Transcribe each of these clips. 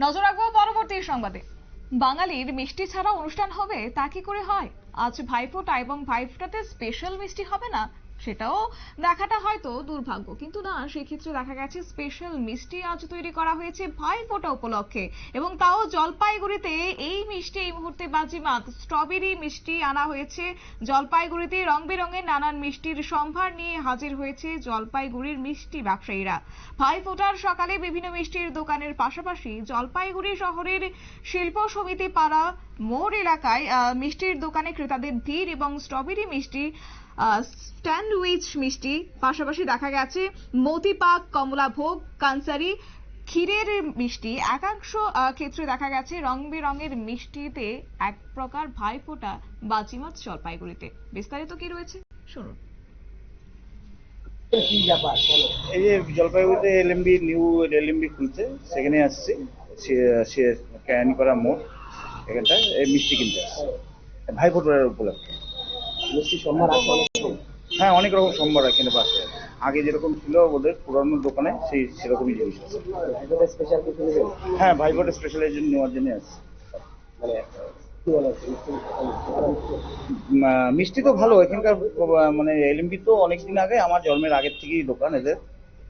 নজর রাখব পরবর্তী সংবাদে। বাঙালির মিষ্টি ছাড়া অনুষ্ঠান হবে তা কি করে হয়? আজ ভাইফোঁটা এবং ভাইফোঁটাতে স্পেশাল মিষ্টি হবে না? সেটাও দেখাটা হয়তো দুর্ভাগ্য। কিন্তু না, সেক্ষেত্রে দেখা গেছে স্পেশাল মিষ্টি আজ তৈরি করা হয়েছে ভাইফোঁটা উপলক্ষে। এবং তাও জলপাইগুড়িতে এই মিষ্টি এই মুহূর্তে বাজিমাত। স্ট্রবেরি মিষ্টি আনা হয়েছে জলপাইগুড়িতে। রং বেরঙের নানান মিষ্টির সম্ভার নিয়ে হাজির হয়েছে জলপাইগুড়ির মিষ্টি ব্যবসায়ীরা। ভাইফোঁটার সকালে বিভিন্ন মিষ্টির দোকানের পাশাপাশি জলপাইগুড়ি শহরের শিল্প সমিতি পাড়া মোড় এলাকায় মিষ্টির দোকানে ক্রেতাদের ভিড় এবং স্ট্রবেরি মিষ্টি স্ট্যান্ডউইচ মিষ্টি পাশাপাশি দেখা গেছে মতিপাক কমলাভোগ কানসারি ক্ষীরের মিষ্টি। একাংশ আহ, ক্ষেত্রে দেখা গেছে রং বেরঙের মিষ্টিতে এক প্রকার ভাইফোঁটা বাজিমাত জলপাইগুড়িতে। বিস্তারিত কি রয়েছে? শুনুন। এই যে জলপাইগুড়িতে এলএমবি নিউ এলএমবি খুলছে সেখানে আসছি। সে- করা মোড় এখানটায় মিষ্টি কিনতে আসছে। ভাই ফোটার উপলক্ষে। আছে অনেক রকম। হ্যাঁ অনেক রকম সম্ভার এখানে পাচ্ছে আগে যেরকম ছিল ওদের পুরানো দোকানে সেই সেরকমই জিনিস আছে এখানে স্পেশাল কিছু নেবেন? হ্যাঁ ভাই ফোটা স্পেশালাইজেশন নেওয়ার জন্য আসছে। মানে মিষ্টি তো ভালো এখানকার মানে এলএমবি তো অনেকদিন আগে আমার জন্মের আগের থেকেই দোকান এদের।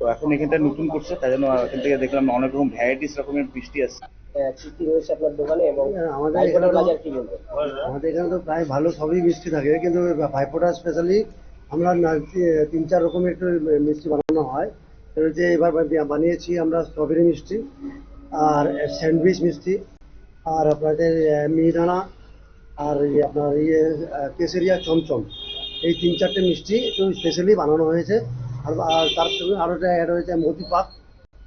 তো এখন এখানটা নতুন করছে তাই জন্য এখান থেকে দেখলাম অনেক রকম ভ্যারাইটিস রকমের মিষ্টি আছে কি কি রয়েছে আপনার দোকানে এবং হ্যাঁ, আমাদের এখানে তো- বাজার কি বলবেন? আমাদের এখানে তো প্রায় ভালো সবই মিষ্টি থাকে কিন্তু ভাইফোঁটা স্পেশালি আমরা তিন চার রকমের একটু মিষ্টি বানানো হয়। যে এবার বানিয়েছি আমরা স্ট্রবেরি মিষ্টি আর স্যান্ডউইচ মিষ্টি আর আপনাদের মিহিদানা আর আপনার ইয়ে কেসেরিয়া চমচম। এই তিন চারটে মিষ্টি একটু স্পেশালি বানানো হয়েছে। আর আর তার সঙ্গে আরও একটা অ্যাড হয়েছে মতিপাক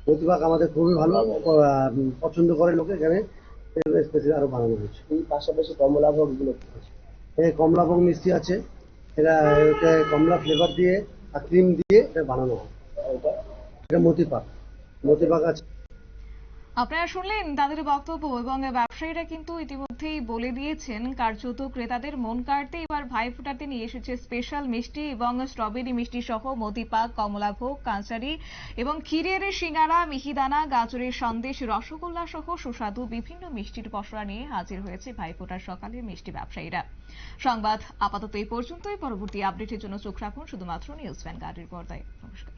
মতিপাক আমাদের খুবই ভালো পছন্দ করে লোকে এখানে আরও বানানো হয়েছে। এই পাশাপাশি কমলাভোগগুলো হ্যাঁ কমলা ভোগ কমলাভোগ মিষ্টি আছে এটা কমলা ফ্লেভার দিয়ে আর ক্রিম দিয়ে এটা বানানো হয়। এটা? এটা মতিপাক। মতিপাক আছে। আপনারা শুনলেন তাদের বক্তব্য এবং ব্যবসায়ীরা কিন্তু ইতিমধ্যেই বলে দিয়েছেন কার্যত ক্রেতাদের মন কাড়তে এবার ভাইফোঁটাতে নিয়ে এসেছে স্পেশাল মিষ্টি এবং স্ট্রবেরি মিষ্টি সহ মতিপাক কমলাভোগ কাঁচারি এবং ক্ষীরের সিঙ্গারা, মিহিদানা, গাজরের সন্দেশ, রসগোল্লা সহ সুস্বাদু বিভিন্ন মিষ্টির পসরা নিয়ে হাজির হয়েছে ভাইফোঁটার সকালে মিষ্টি ব্যবসায়ীরা। সংবাদ আপাতত এই পর্যন্তই। পরবর্তী আপডেটের জন্য চোখ রাখুন শুধুমাত্র নিউজ ভ্যানগার্ডের পর্দায়। নমস্কার।